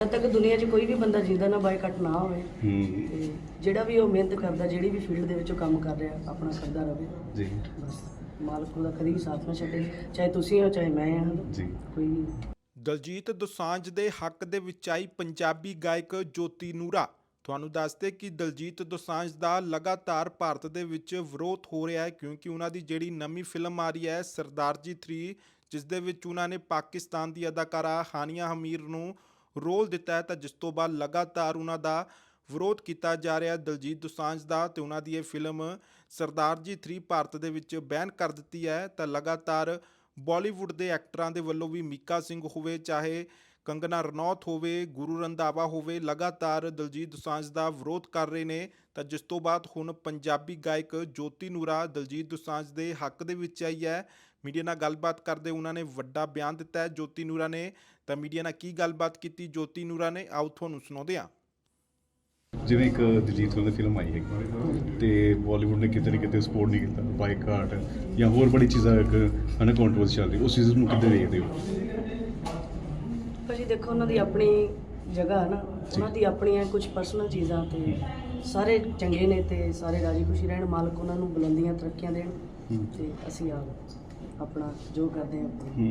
ਜਦ ਤੱਕ ਦੁਨੀਆ 'ਚ ਕੋਈ ਵੀ ਬੰਦਾ ਜਿੰਦਾ ਨਾ ਬਾਈਕਾਟ ਨਾ ਹੋਵੇ ਹੂੰ। ਤੇ ਜਿਹੜਾ ਵੀ ਉਹ ਮਿਹਨਤ ਕਰਦਾ ਜਿਹੜੀ ਵੀ ਫੀਲਡ ਦੇ ਵਿੱਚ ਉਹ ਕੰਮ ਕਰ ਰਿਹਾ ਆਪਣਾ ਕਰਦਾ ਰਹੇ ਜੀ। ਬਸ ਮਾਲਕ ਉਹਦਾ ਕਦੀ ਵੀ ਸਾਥ ਨਾ ਛੱਡੇ ਚਾਹੇ ਤੁਸੀਂ ਹੋ ਚਾਹੇ ਮੈਂ ਹਾਂ। ਜੀ। ਕੋਈ ਵੀ। ਦਲਜੀਤ ਦੋਸਾਂਝ ਦੇ ਹੱਕ ਦੇ ਵਿੱਚ ਆਈ ਪੰਜਾਬੀ ਗਾਇਕ ਜੋਤੀ ਨੂਰਾ। ਤੁਹਾਨੂੰ ਦੱਸਦੇ ਕਿ ਦਲਜੀਤ ਦੋਸਾਂਝ ਦਾ ਲਗਾਤਾਰ ਭਾਰਤ ਦੇ ਵਿੱਚ ਵਿਰੋਧ ਹੋ ਰਿਹਾ ਹੈ ਕਿਉਂਕਿ ਉਹਨਾਂ ਦੀ ਜਿਹੜੀ ਨਵੀਂ ਫਿਲਮ ਆ ਰਹੀ ਹੈ ਸਰਦਾਰ ਜੀ 3 ਜਿਸ ਦੇ ਵਿੱਚ ਉਹਨਾਂ ਨੇ ਪਾਕਿਸਤਾਨ ਦੀ ਅਦਾਕਾਰਾ ਹਾਨੀਆ ਹਮੀਰ ਨੂੰ ਰੋਲ ਦਿੱਤਾ ਹੈ, ਤਾਂ ਜਿਸ ਤੋਂ ਬਾਅਦ ਲਗਾਤਾਰ ਉਹਨਾਂ ਦਾ ਵਿਰੋਧ ਕੀਤਾ ਜਾ ਰਿਹਾ ਦਲਜੀਤ ਦੁਸਾਂਝ ਦਾ ਤੇ ਉਹਨਾਂ ਦੀ ਇਹ ਫਿਲਮ ਸਰਦਾਰ ਜੀ 3 ਭਾਰਤ ਦੇ ਵਿੱਚ ਬੈਨ ਕਰ ਦਿੱਤੀ ਹੈ, ਤਾਂ ਲਗਾਤਾਰ ਬਾਲੀਵੁੱਡ ਦੇ ਐਕਟਰਾਂ ਦੇ ਵੱਲੋਂ ਵੀ ਮੀਕਾ ਸਿੰਘ ਹੋਵੇ, ਚਾਹੇ ਕੰਗਨਾ ਰਣੌਤ ਹੋਵੇ, ਗੁਰੂ ਰੰਧਾਵਾ ਹੋਵੇ, ਲਗਾਤਾਰ ਦਲਜੀਤ ਦੁਸਾਂਝ ਦਾ ਵਿਰੋਧ ਕਰ ਰਹੇ ਨੇ, ਤਾਂ ਜਿਸ ਤੋਂ ਬਾਅਦ ਹੁਣ ਪੰਜਾਬੀ ਗਾਇਕ ਜੋਤੀ ਨੂਰਾ ਦਲਜੀਤ ਦੁਸਾਂਝ ਦੇ ਹੱਕ ਦੇ ਵਿੱਚ ਆਈ ਹੈ। ਮੀਡੀਆ ਨਾਲ ਗੱਲਬਾਤ ਕਰਦੇ ਉਹਨਾਂ ਨੇ ਵੱਡਾ ਬਿਆਨ ਦਿੱਤਾ ਹੈ ਜੋਤੀ ਨੂਰਾ ਨੇ। ਤਾਂ ਮੀਡੀਆ ਨਾਲ ਕੀ ਗੱਲਬਾਤ ਕੀਤੀ ਜੋਤੀ ਨੂਰਾ ਨੇ? ਆਓ ਤੁਹਾਨੂੰ ਸੁਣਾਉਂਦੇ ਹਾਂ। ਜਿਵੇਂ ਇੱਕ ਦਲਜੀਤ ਦੀ ਫਿਲਮ ਆਈ ਹੈ। ਤੇ ਬਾਲੀਵੁੱਡ ਨੇ ਕਿਤੇ ਨਾ ਕਿਤੇ ਸਪੋਰਟ ਨਹੀਂ ਕੀਤਾ ਬਾਈਕਾਟ ਜਾਂ ਹੋਰ ਬੜੀ ਚੀਜ਼ਾਂ ਇੱਕ ਚੱਲ ਰਹੀ ਉਸ ਚੀਜ਼ ਨੂੰ ਕਿੱਦਾਂ ਦੇਖਦੇ ਹੋ? ਭਾਜੀ ਦੇਖੋ ਉਹਨਾਂ ਦੀ ਆਪਣੀ ਜਗ੍ਹਾ ਹੈ ਨਾ ਉਹਨਾਂ ਦੀ ਆਪਣੀਆਂ ਕੁਝ ਪਰਸਨਲ ਚੀਜ਼ਾਂ ਤੇ ਸਾਰੇ ਚੰਗੇ ਨੇ ਤੇ ਸਾਰੇ ਰਾਜੀ ਖੁਸ਼ੀ ਰਹਿਣ ਮਾਲਕ ਉਹਨਾਂ ਨੂੰ ਬੁਲੰਦੀਆਂ ਤਰੱਕੀਆਂ ਦੇਣ। ਤੇ ਅਸੀਂ ਆ ਆਪਣਾ ਜੋ ਕਰਦੇ ਹਾਂ ਹੂੰ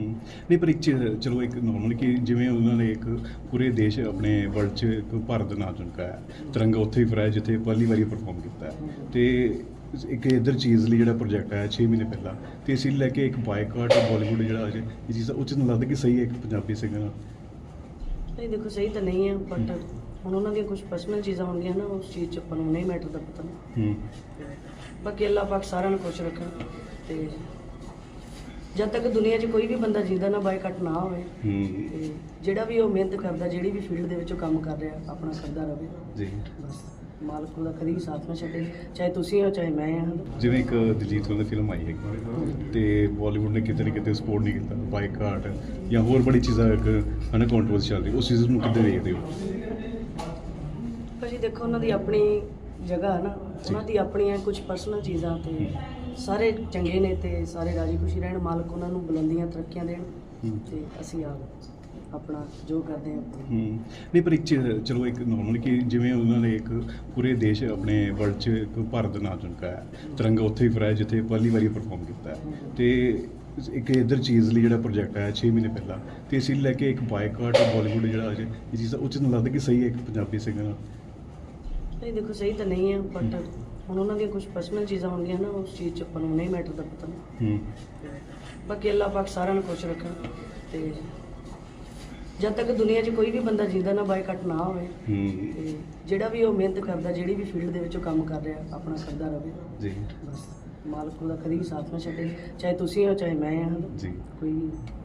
ਨਹੀਂ ਪਰ ਇੱਕ ਚਲੋ ਇੱਕ ਨਾਰਮਲ ਕਿ ਜਿਵੇਂ ਉਹਨਾਂ ਨੇ ਇੱਕ ਪੂਰੇ ਦੇਸ਼ ਆਪਣੇ ਵਰਲਡ 'ਚ ਇੱਕ ਭਾਰਤ ਦਾ ਨਾਮ ਚਮਕਾਇਆ ਤਿਰੰਗਾ ਉੱਥੇ ਹੀ ਫਰਾਇਆ ਜਿੱਥੇ ਪਹਿਲੀ ਵਾਰੀ ਪਰਫਾਰਮ ਕੀਤਾ ਹੈ। ਤੇ ਇੱਕ ਇਧਰ ਚੀਜ਼ ਲਈ ਜਿਹੜਾ ਪ੍ਰੋਜੈਕਟ ਆਇਆ 6 ਮਹੀਨੇ ਪਹਿਲਾਂ ਤੇ ਅਸੀਂ ਲੈ ਕੇ ਇੱਕ ਬਾਈਕਾਟ ਬਾਲੀਵੁੱਡ ਜਿਹੜਾ ਅਜੇ ਇਹ ਚੀਜ਼ ਉਹ ਚੀਜ਼ ਨੂੰ ਲੱਗਦਾ ਕਿ ਸਹੀ ਹੈ ਇੱਕ ਪੰਜਾਬੀ ਸਿੰਗਰ ਨਾਲ ਨਹੀਂ ਦੇਖੋ ਸਹੀ ਤਾਂ ਨਹੀਂ ਹੈ ਬਟ ਹੁਣ ਉਹਨਾਂ ਦੀਆਂ ਕੁਝ ਪਰਸਨਲ ਚੀਜ਼ਾਂ ਹੁੰਦੀਆਂ ਨਾ ਉਸ ਚੀਜ਼ 'ਚ ਆਪਾਂ ਨੂੰ ਨਹੀਂ ਮੈਟਰ ਦਾ ਪਤਾ। ਹੂੰ। ਬਾਕੀ ਅੱਲਾਹ ਪਾਕ ਸਾਰਿਆਂ ਨੂੰ ਖੁਸ਼ ਰੱਖਣ ਤੇ ਜਦ ਤੱਕ ਦੁਨੀਆ 'ਚ ਕੋਈ ਵੀ ਬੰਦਾ ਜਿੰਦਾ ਨਾ ਬਾਈਕਾਟ ਨਾ ਹੋਵੇ ਹੂੰ। ਤੇ ਜਿਹੜਾ ਵੀ ਉਹ ਮਿਹਨਤ ਕਰਦਾ ਜਿਹੜੀ ਵੀ ਫੀਲਡ ਦੇ ਵਿੱਚ ਉਹ ਕੰਮ ਕਰ ਰਿਹਾ ਆਪਣਾ ਕਰਦਾ ਰਹੇ। ਜੀ। ਬਸ। ਮਾਲਕ ਉਹਦਾ ਕਦੀ ਵੀ ਸਾਥ ਨਾ ਛੱਡੇ ਚਾਹੇ ਤੁਸੀਂ ਹੋ ਚਾਹੇ ਮੈਂ ਹਾਂ। ਜਿਵੇਂ ਇੱਕ ਦਲਜੀਤ ਦੀ ਫਿਲਮ ਆਈ ਹੈ ਤੇ ਬਾਲੀਵੁੱਡ ਨੇ ਕਿਤੇ ਨਾ ਕਿਤੇ ਸਪੋਰਟ ਨਹੀਂ ਕੀਤਾ ਬਾਈਕਾਟ ਜਾਂ ਹੋਰ ਬੜੀ ਚੀਜ਼ਾਂ ਇੱਕ ਹਨਾ ਕੰਟਰੋਵਰਸੀ ਚੱਲ ਰਹੀ ਉਸ ਚੀਜ਼ ਨੂੰ ਕਿੱਦਾਂ ਦੇਖਦੇ ਹੋ? ਭਾਜੀ ਦੇਖੋ ਉਹਨਾਂ ਦੀ ਆਪਣੀ ਜਗ੍ਹਾ ਹੈ ਨਾ ਉਹਨਾਂ ਦੀ ਆਪਣੀਆਂ ਕੁਝ ਪਰਸਨਲ ਚੀਜ਼ਾਂ ਤੇ ਸਾਰੇ ਚੰਗੇ ਨੇ ਤੇ ਸਾਰੇ ਰਾਜੀ ਖੁਸ਼ੀ ਰਹਿਣ ਮਾਲਕ ਉਹਨਾਂ ਨੂੰ ਬੁਲੰਦੀਆਂ ਤਰੱਕੀਆਂ ਦੇਣ। ਤੇ ਅਸੀਂ ਆ ਆਪਣਾ ਜੋ ਕਰਦੇ ਹਾਂ ਹੂੰ। ਨਹੀਂ ਪਰ ਇੱਕ ਚਲੋ ਇੱਕ ਨਾਰਮਲ ਕਿ ਜਿਵੇਂ ਉਹਨਾਂ ਨੇ ਇੱਕ ਪੂਰੇ ਦੇਸ਼ ਆਪਣੇ ਵਰਲਡ 'ਚ ਇੱਕ ਭਾਰਤ ਦਾ ਨਾਮ ਚਮਕਾਇਆ ਤਿਰੰਗਾ ਉੱਥੇ ਹੀ ਫਰਾਇਆ ਜਿੱਥੇ ਪਹਿਲੀ ਵਾਰੀ ਪਰਫਾਰਮ ਕੀਤਾ ਹੈ। ਤੇ ਇੱਕ ਇਧਰ ਚੀਜ਼ ਲਈ ਜਿਹੜਾ ਪ੍ਰੋਜੈਕਟ ਆਇਆ 6 ਮਹੀਨੇ ਪਹਿਲਾਂ ਤੇ ਅਸੀਂ ਲੈ ਕੇ ਇੱਕ ਬਾਈਕਾਟ ਬਾਲੀਵੁੱਡ ਜਿਹੜਾ ਅਜੇ ਇਹ ਚੀਜ਼ ਉਹ ਚੀਜ਼ ਨੂੰ ਲੱਗਦਾ ਕਿ ਸਹੀ ਹੈ ਇੱਕ ਪੰਜਾਬੀ ਸਿੰਗਰ ਨਾਲ। ਨਹੀਂ ਦੇਖੋ ਸਹੀ ਤਾਂ ਨਹੀਂ ਹੈ ਬਟ ਹੁਣ ਉਹਨਾਂ ਦੀਆਂ ਕੁਝ ਪਰਸਨਲ ਚੀਜ਼ਾਂ ਹੁੰਦੀਆਂ ਨਾ ਉਸ ਚੀਜ਼ 'ਚ ਆਪਾਂ ਨੂੰ ਨਹੀਂ ਮੈਟਰ ਦਾ ਪਤਾ। ਹੂੰ। ਬਾਕੀ ਅੱਲਾਹ ਪਾਕ ਸਾਰਿਆਂ ਨੂੰ ਖੁਸ਼ ਰੱਖਣ ਤੇ ਜਦ ਤੱਕ ਦੁਨੀਆ 'ਚ ਕੋਈ ਵੀ ਬੰਦਾ ਜਿੰਦਾ ਨਾ ਬਾਈਕਾਟ ਨਾ ਹੋਵੇ ਹੂੰ। ਤੇ ਜਿਹੜਾ ਵੀ ਉਹ ਮਿਹਨਤ ਕਰਦਾ ਜਿਹੜੀ ਵੀ ਫੀਲਡ ਦੇ ਵਿੱਚ ਉਹ ਕੰਮ ਕਰ ਰਿਹਾ ਆਪਣਾ ਕਰਦਾ ਰਹੇ ਜੀ। ਬਸ ਮਾਲਕ ਉਹਦਾ ਕਦੀ ਵੀ ਸਾਥ ਨਾ ਛੱਡੇ ਚਾਹੇ ਤੁਸੀਂ ਹੋ ਚਾਹੇ ਮੈਂ ਹਾਂ। ਜੀ। ਕੋਈ ਵੀ